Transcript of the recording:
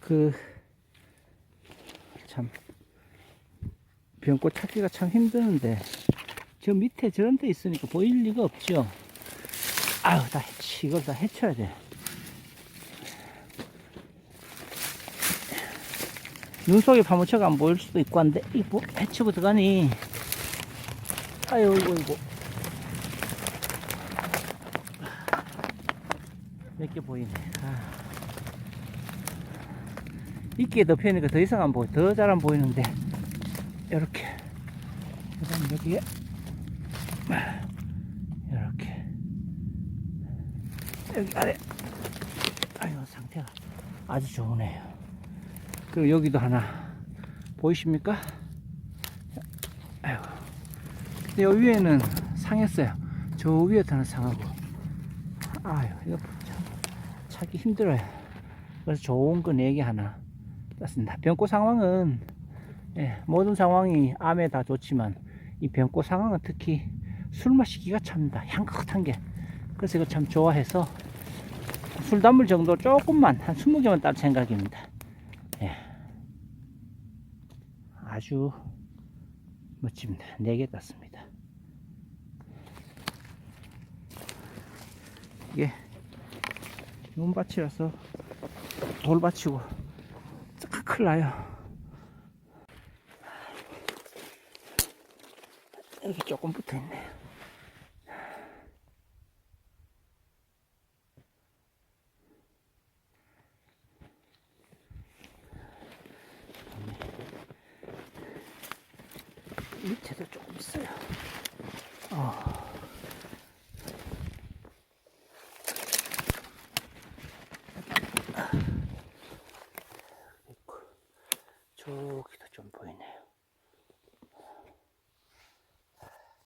그, 참, 병꽃 찾기가 참 힘드는데, 저 밑에 저런 데 있으니까 보일 리가 없죠. 아유, 다 해치, 이걸 다 해쳐야 돼. 눈 속에 파묻혀가 안 보일 수도 있고 한데, 이 뭐, 해치고 들어가니. 아유, 이거, 이거. 몇 개 보이네. 아. 이끼에 덮여있으니까 더 이상 안 보여. 더 잘 안 보이는데. 이렇게. 그 다음 여기에. 이렇게. 여기 아래. 아유, 상태가 아주 좋으네요. 그리고 여기도 하나. 보이십니까? 아이고. 근데 여 위에는 상했어요. 저 위에 하나 상하고. 아유, 이거 참 찾기 힘들어요. 그래서 좋은 거 4개 하나 땄습니다. 병고 상황은, 예, 모든 상황이 암에 다 좋지만, 이 병고 상황은 특히 술 마시기가 참다. 향긋한 게. 그래서 이거 참 좋아해서, 술 담을 정도 조금만, 한 20개만 딸 생각입니다. 예. 아주 멋집니다. 4개 땄습니다. 이게 눈밭이라서 돌밭이고 쫙 큰일 나요. 여기 조금 붙어 있네요 밑에도 조금 있어요. 어. põe nela. Né?